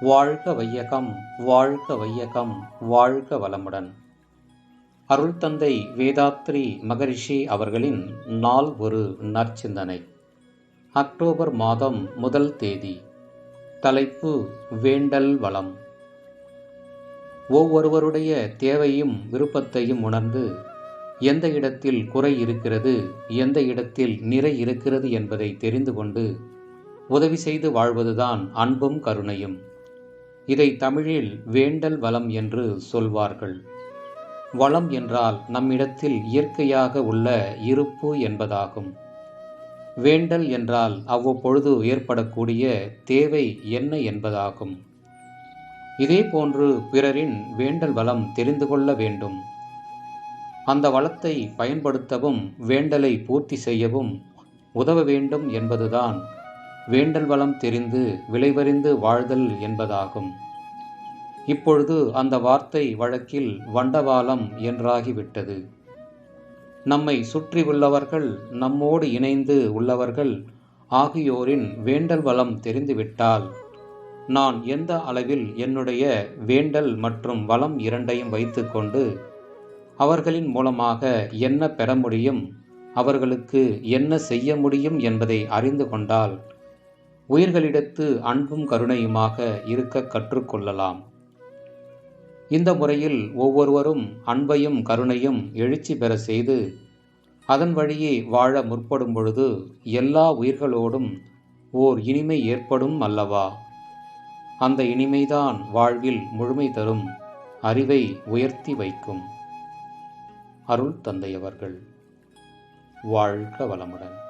வாழ்க வையகம் வாழ்க வையகம் வாழ்க வளமுடன். அருள் தந்தை வேதாத்ரி மகரிஷி அவர்களின் நாள் ஒரு நற்சிந்தனை. அக்டோபர் மாதம் முதல் தேதி. தலைப்பு வேண்டல் வளம். ஒவ்வொருவருடைய தேவையும் விருப்பத்தையும் உணர்ந்து எந்த இடத்தில் குறை இருக்கிறது எந்த இடத்தில் நிறை இருக்கிறது என்பதை தெரிந்து கொண்டு உதவி செய்து வாழ்வதுதான் அன்பும் கருணையும். இதை தமிழில் வேண்டல் வளம் என்று சொல்வார்கள். வளம் என்றால் நம்மிடத்தில் இயற்கையாக உள்ள இருப்பு என்பதாகும். வேண்டல் என்றால் அவ்வப்பொழுது ஏற்படக்கூடிய தேவை என்ன என்பதாகும். இதேபோன்று பிறரின் வேண்டல் வளம் தெரிந்து கொள்ள வேண்டும். அந்த வளத்தை பயன்படுத்தவும் வேண்டலை பூர்த்தி செய்யவும் உதவ வேண்டும் என்பதுதான் வேண்டல் வளம் தெரிந்து விளைவறிந்து வாழ்தல் என்பதாகும். இப்பொழுது அந்த வார்த்தை வழக்கில் வண்டவாளம் என்றாகிவிட்டது. நம்மை சுற்றி உள்ளவர்கள் நம்மோடு இணைந்து உள்ளவர்கள் ஆகியோரின் வேண்டல் வளம் தெரிந்துவிட்டால் நான் எந்த அளவில் என்னுடைய வேண்டல் மற்றும் வளம் இரண்டையும் வைத்துக்கொண்டு அவர்களின் மூலமாக என்ன பெற முடியும் அவர்களுக்கு என்ன செய்ய முடியும் என்பதை அறிந்து கொண்டால் உயிர்களிடத்து அன்பும் கருணையுமாக இருக்க கற்றுக்கொள்ளலாம். இந்த முறையில் ஒவ்வொருவரும் அன்பையும் கருணையும் எழுச்சி பெற செய்து அதன் வழியே வாழ முற்படும் பொழுது எல்லா உயிர்களோடும் ஓர் இனிமை ஏற்படும் அல்லவா? அந்த இனிமைதான் வாழ்வில் முழுமை தரும் அறிவை உயர்த்தி வைக்கும். அருள் தந்தையவர்கள் வாழ்க வளமுடன்.